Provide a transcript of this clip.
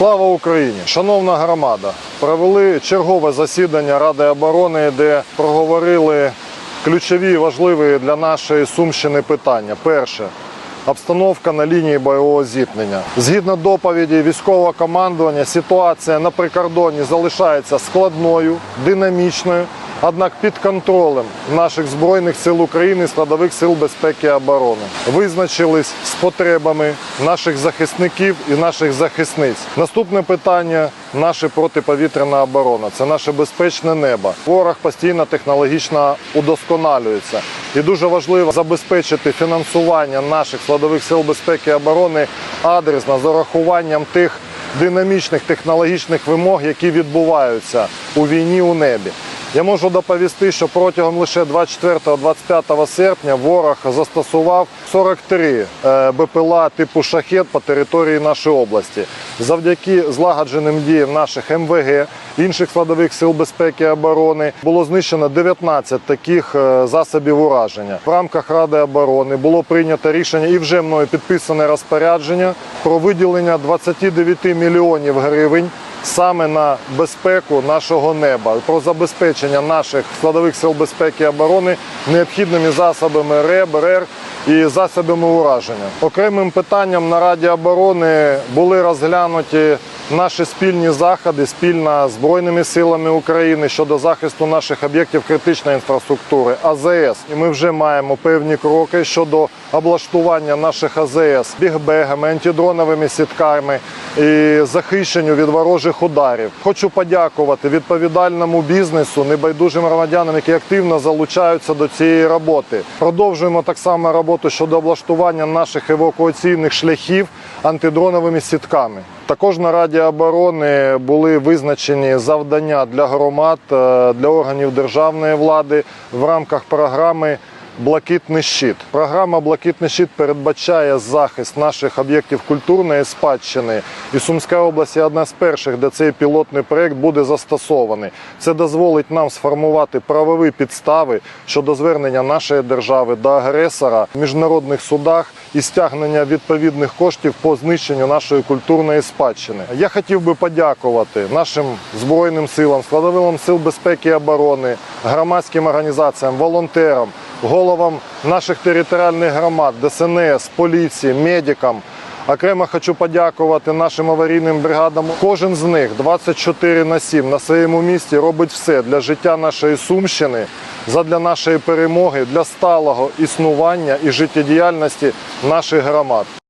Слава Україні! Шановна громада! Провели чергове засідання Ради оборони, де проговорили ключові важливі для нашої Сумщини питання. Перше обстановка на лінії бойового зіткнення. Згідно доповіді військового командування, ситуація на прикордоні залишається складною, динамічною. Однак під контролем наших збройних сил України, складових сил безпеки і оборони визначились з потребами наших захисників і наших захисниць. Наступне питання наша протиповітряна оборона. Це наше безпечне небо. Ворог постійно технологічно удосконалюється. І дуже важливо забезпечити фінансування наших складових сил безпеки і оборони адресно з урахуванням тих динамічних технологічних вимог, які відбуваються у війні у небі. Я можу доповісти, що протягом лише 24-25 серпня ворог застосував 43 е, БПЛА типу шахет по території нашої області. Завдяки злагодженим діям наших МВГ, інших складових сил безпеки і оборони було знищено 19 таких е, засобів ураження. В рамках Ради оборони було прийнято рішення і вже мною підписане розпорядження про виділення 29 мільйонів гривень саме на безпеку нашого неба, про забезпечення наших складових сил безпеки і оборони необхідними засобами РЕБ, РЕР і засобами ураження. Окремим питанням на Раді оборони були розглянуті наші спільні заходи спільно з Збройними силами України щодо захисту наших об'єктів критичної інфраструктури АЗС. І ми вже маємо певні кроки щодо облаштування наших АЗС бігбегами, антидроновими сітками і захищенню від ворожих ударів. Хочу подякувати відповідальному бізнесу, небайдужим громадянам, які активно залучаються до цієї роботи. Продовжуємо так само роботу щодо облаштування наших евакуаційних шляхів антидроновими сітками. Також на Раді оборони були визначені завдання для громад, е, для органів державної влади в рамках програми Блакитний щит. Програма Блакитний щит передбачає захист наших об'єктів культурної спадщини. І Сумська область є одна з перших, де цей пілотний проект буде застосований. Це дозволить нам сформувати правові підстави щодо звернення нашої держави до агресора в міжнародних судах і стягнення відповідних коштів по знищенню нашої культурної спадщини. Я хотів би подякувати нашим збройним силам, складовим сил безпеки і оборони, громадським організаціям, волонтерам головам наших територіальних громад, ДСНС, поліції, медикам. Окремо хочу подякувати нашим аварійним бригадам. Кожен з них 24 на 7 на своєму місці робить все для життя нашої Сумщини, задля нашої перемоги, для сталого існування і життєдіяльності наших громад.